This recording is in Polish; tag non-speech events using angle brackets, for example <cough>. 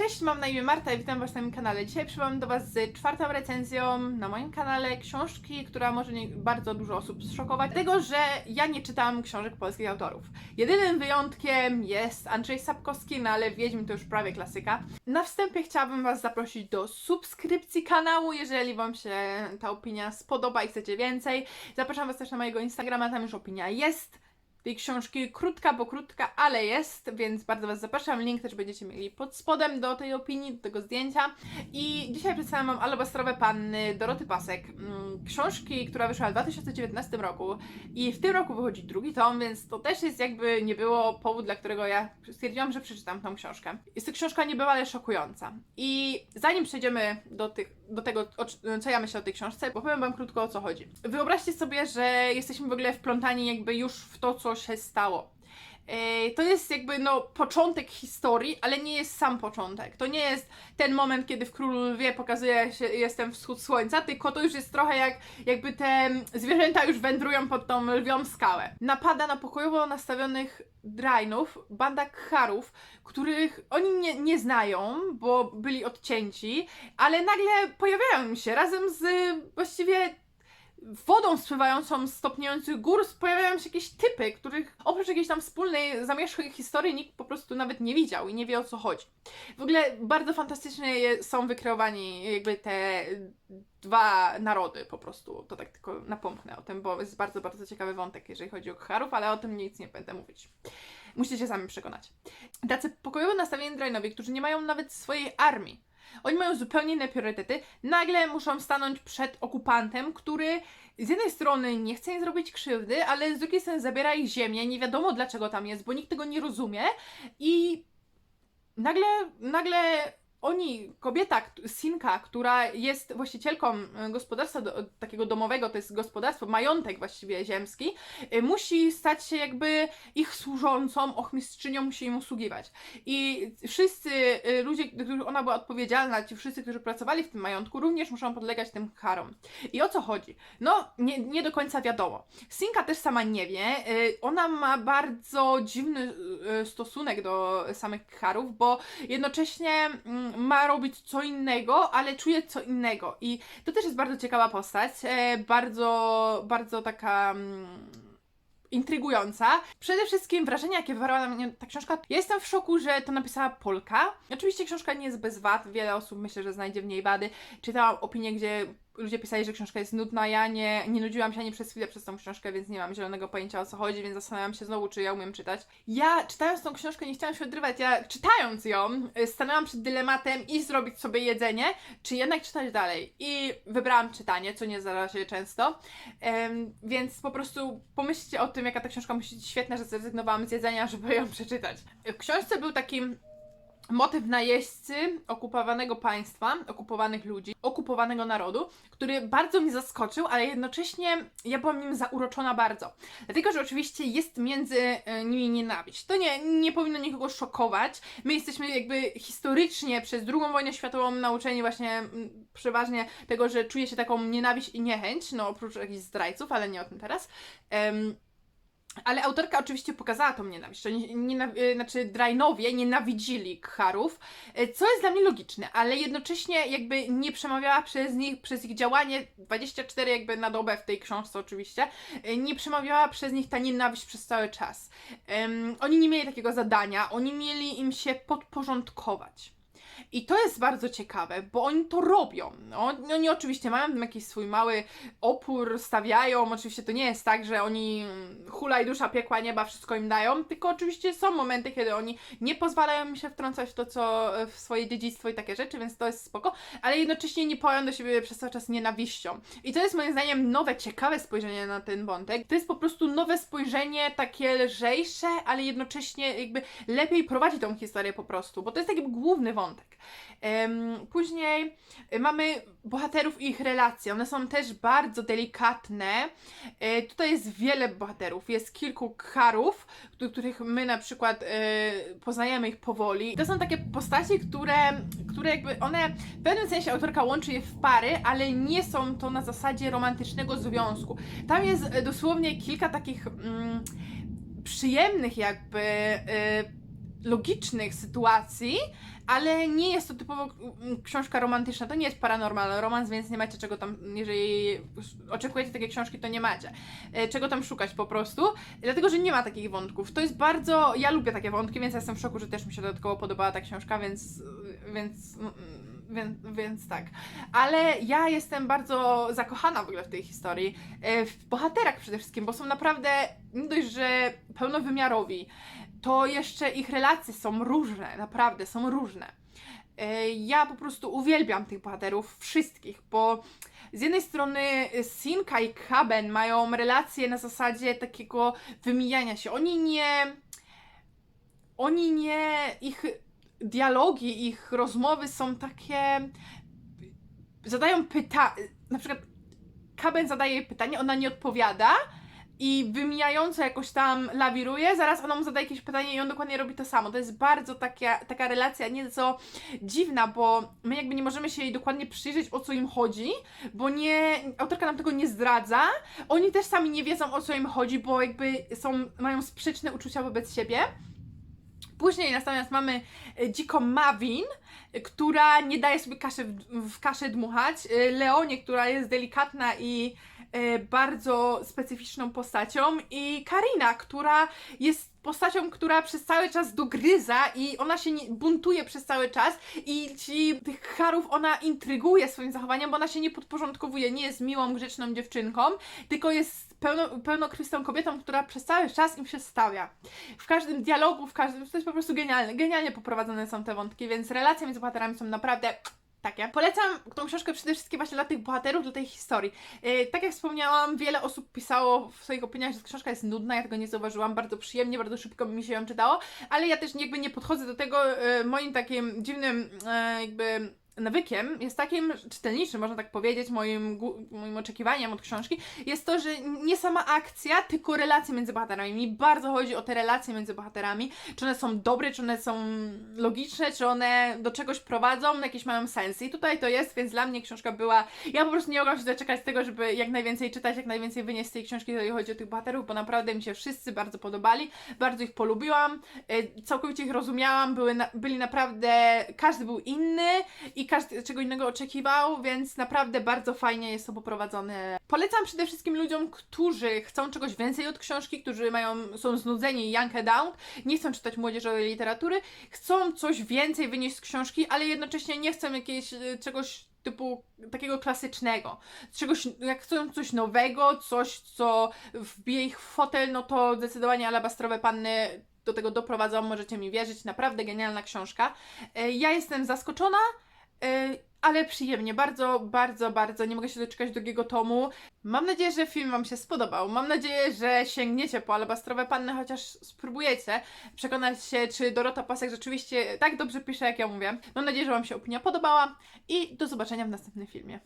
Cześć, mam na imię Marta i witam Was na moim kanale. Dzisiaj przybyłam do Was z czwartą recenzją na moim kanale książki, która może nie bardzo dużo osób zszokować, dlatego że ja nie czytam książek polskich autorów. Jedynym wyjątkiem jest Andrzej Sapkowski, no ale Wiedźmin to już prawie klasyka. Na wstępie chciałabym Was zaprosić do subskrypcji kanału, jeżeli Wam się ta opinia spodoba i chcecie więcej. Zapraszam Was też na mojego Instagrama, tam już opinia jest tej książki krótka, bo krótka, ale jest, więc bardzo Was zapraszam. Link też będziecie mieli pod spodem do tej opinii, do tego zdjęcia. I dzisiaj przedstawiam Wam Alabastrowe Panny Doroty Pasek. mm, Książki, która wyszła w 2019 roku i w tym roku wychodzi drugi tom, więc to też jest jakby nie było powód, dla którego ja stwierdziłam, że przeczytam tą książkę. Jest to książka niebywale szokująca. I zanim przejdziemy do, tych, do tego, co ja myślę o tej książce, powiem Wam krótko o co chodzi. Wyobraźcie sobie, że jesteśmy w ogóle wplątani jakby już w to, co się stało. To jest jakby no początek historii, ale nie jest sam początek. To nie jest ten moment, kiedy w Królu Lwie pokazuje się jestem wschód słońca, tylko to już jest trochę jak jakby te zwierzęta już wędrują pod tą lwią skałę. Napada na pokojowo nastawionych drainów banda kharów, których oni nie, nie znają, bo byli odcięci, ale nagle pojawiają się razem z właściwie wodą spływającą z stopniujących gór pojawiają się jakieś typy, których oprócz jakiejś tam wspólnej, zamierzchłej historii nikt po prostu nawet nie widział i nie wie o co chodzi. W ogóle bardzo fantastycznie są wykreowani jakby te dwa narody po prostu. To tak tylko napomknę o tym, bo jest bardzo, bardzo ciekawy wątek, jeżeli chodzi o Kharów, ale o tym nic nie będę mówić. Musicie sami przekonać. Tacy pokojowo nastawieni Drainowie, którzy nie mają nawet swojej armii. Oni mają zupełnie inne priorytety. Nagle muszą stanąć przed okupantem, który z jednej strony nie chce im zrobić krzywdy, ale z drugiej strony zabiera ich ziemię. Nie wiadomo dlaczego tam jest, bo nikt tego nie rozumie. I nagle, nagle oni, kobieta, Sinka, która jest właścicielką e, gospodarstwa do, takiego domowego, to jest gospodarstwo, majątek właściwie ziemski, e, musi stać się jakby ich służącą, ochmistrzynią musi im usługiwać. I wszyscy e, ludzie, do których ona była odpowiedzialna, ci wszyscy, którzy pracowali w tym majątku, również muszą podlegać tym karom. I o co chodzi? No, nie, nie do końca wiadomo. Sinka też sama nie wie. Ona ma bardzo dziwny stosunek do samych karów, bo jednocześnie mm, ma robić co innego, ale czuje co innego. I to też jest bardzo ciekawa postać. e, Bardzo, bardzo taka. mm, Intrygująca. Przede wszystkim wrażenie, jakie wywarła na mnie ta książka. Jestem w szoku, że to napisała Polka. Oczywiście książka nie jest bez wad. Wiele osób myślę, że znajdzie w niej wady. Czytałam opinie, gdzie ludzie pisali, że książka jest nudna. Ja nie, nie nudziłam się ani przez chwilę przez tą książkę, więc nie mam zielonego pojęcia o co chodzi, więc zastanawiam się znowu, czy ja umiem czytać. Ja czytając tą książkę nie chciałam się odrywać. Ja czytając ją y, stanęłam przed dylematem i zrobić sobie jedzenie, czy jednak czytać dalej. I wybrałam czytanie, co nie zdarza się często. Em, więc po prostu pomyślcie o tym, jaka ta książka musi być świetna, że zrezygnowałam z jedzenia, <laughs> żeby ją przeczytać. W książce był taki motyw najeźdźcy okupowanego państwa, okupowanych ludzi, okupowanego narodu, który bardzo mnie zaskoczył, ale jednocześnie ja byłam nim zauroczona bardzo. Dlatego, że oczywiście jest między e, nimi nienawiść. To nie, nie powinno nikogo szokować. My jesteśmy jakby historycznie przez II wojnę światową nauczeni właśnie przeważnie tego, że czuje się taką nienawiść i niechęć, no oprócz jakichś zdrajców, ale nie o tym teraz. Em, ale autorka oczywiście pokazała tą nienawiść. Oni, nienaw- y, znaczy, Drainowie nienawidzili Kharów, y, co jest dla mnie logiczne, ale jednocześnie jakby nie przemawiała przez nich, przez ich działanie 24 jakby na dobę w tej książce oczywiście, y, nie przemawiała przez nich ta nienawiść przez cały czas. Ym, oni nie mieli takiego zadania, oni mieli im się podporządkować. I to jest bardzo ciekawe, bo oni to robią. No, oni oczywiście mają tam jakiś swój mały opór, stawiają. Oczywiście to nie jest tak, że oni mm, hulaj dusza, piekła nieba, wszystko im dają, tylko oczywiście są momenty, kiedy oni nie pozwalają mi się wtrącać w to, co w swoje dziedzictwo i takie rzeczy, więc to jest spoko, ale jednocześnie nie poją do siebie przez cały czas nienawiścią. I to jest moim zdaniem nowe, ciekawe spojrzenie na ten wątek. To jest po prostu nowe spojrzenie, takie lżejsze, ale jednocześnie jakby lepiej prowadzi tą historię po prostu, bo to jest taki główny wątek. Em, później mamy bohaterów i ich relacje. One są też bardzo delikatne. E, tutaj jest wiele bohaterów. Jest kilku karów, któ- których my na przykład e, poznajemy ich powoli. To są takie postacie, które, które jakby one w pewnym sensie autorka łączy je w pary, ale nie są to na zasadzie romantycznego związku. Tam jest dosłownie kilka takich mm, przyjemnych jakby e, logicznych sytuacji, ale nie jest to typowo mm, książka romantyczna, to nie jest paranormalny romans, więc nie macie czego tam, jeżeli oczekujecie takiej książki, to nie macie e, czego tam szukać po prostu, dlatego, że nie ma takich wątków. To jest bardzo, ja lubię takie wątki, więc jestem w szoku, że też mi się dodatkowo podobała ta książka, więc, więc, mm, więc, więc tak. Ale ja jestem bardzo zakochana w ogóle w tej historii, e, w bohaterach przede wszystkim, bo są naprawdę nie dość, że pełnowymiarowi, to jeszcze ich relacje są różne, naprawdę są różne. E, Ja po prostu uwielbiam tych bohaterów wszystkich, bo z jednej strony Sinka i Kaben mają relacje na zasadzie takiego wymijania się. Oni nie. Oni nie. Ich dialogi, ich rozmowy są takie. Zadają pytania. Na przykład Kaben zadaje pytanie, ona nie odpowiada i wymijająco jakoś tam lawiruje, zaraz ona mu zadaje jakieś pytanie i on dokładnie robi to samo. To jest bardzo taka, taka relacja nieco dziwna, bo my jakby nie możemy się jej dokładnie przyjrzeć, o co im chodzi, bo nie, autorka nam tego nie zdradza. Oni też sami nie wiedzą, o co im chodzi, bo jakby są, mają sprzeczne uczucia wobec siebie. Później natomiast mamy e, dziką Mawin, która nie daje sobie kaszy w, w kaszę dmuchać. e, Leonie, która jest delikatna i e, bardzo specyficzną postacią. I Karina, która jest postacią, która przez cały czas dogryza i ona się nie, buntuje przez cały czas i ci tych charów ona intryguje swoim zachowaniem, bo ona się nie podporządkowuje, nie jest miłą, grzeczną dziewczynką, tylko jest pełno, pełnokrwistą kobietą, która przez cały czas im się stawia. W każdym dialogu, w każdym, to jest po prostu genialne, genialnie poprowadzone są te wątki, więc relacje między bohaterami są naprawdę takie. Polecam tą książkę przede wszystkim właśnie dla tych bohaterów, dla tej historii. Yy, tak jak wspomniałam, wiele osób pisało w swoich opiniach, że książka jest nudna, ja tego nie zauważyłam, bardzo przyjemnie, bardzo szybko mi się ją czytało, ale ja też jakby nie podchodzę do tego yy, moim takim dziwnym yy, jakby nawykiem jest takim czytelniczym, można tak powiedzieć, moim, moim oczekiwaniem od książki, jest to, że nie sama akcja, tylko relacje między bohaterami. Mi bardzo chodzi o te relacje między bohaterami, czy one są dobre, czy one są logiczne, czy one do czegoś prowadzą, jakieś mają sens. I tutaj to jest, więc dla mnie książka była. Ja po prostu nie mogłam się doczekać tego, żeby jak najwięcej czytać, jak najwięcej wynieść z tej książki, jeżeli chodzi o tych bohaterów, bo naprawdę mi się wszyscy bardzo podobali, bardzo ich polubiłam, e, całkowicie ich rozumiałam, były na, byli naprawdę, każdy był inny i każdy czego innego oczekiwał, więc naprawdę bardzo fajnie jest to poprowadzone. Polecam przede wszystkim ludziom, którzy chcą czegoś więcej od książki, którzy mają, są znudzeni young adult, nie chcą czytać młodzieżowej literatury, chcą coś więcej wynieść z książki, ale jednocześnie nie chcą jakiegoś e, czegoś typu takiego klasycznego. Czegoś, jak chcą coś nowego, coś, co wbije ich w fotel, no to zdecydowanie alabastrowe panny do tego doprowadzą, możecie mi wierzyć. Naprawdę genialna książka. E, Ja jestem zaskoczona, ale przyjemnie. Bardzo, bardzo, bardzo. Nie mogę się doczekać drugiego tomu. Mam nadzieję, że film Wam się spodobał. Mam nadzieję, że sięgniecie po alabastrowe panny, chociaż spróbujecie przekonać się, czy Dorota Pasek rzeczywiście tak dobrze pisze, jak ja mówię. Mam nadzieję, że Wam się opinia podobała i do zobaczenia w następnym filmie.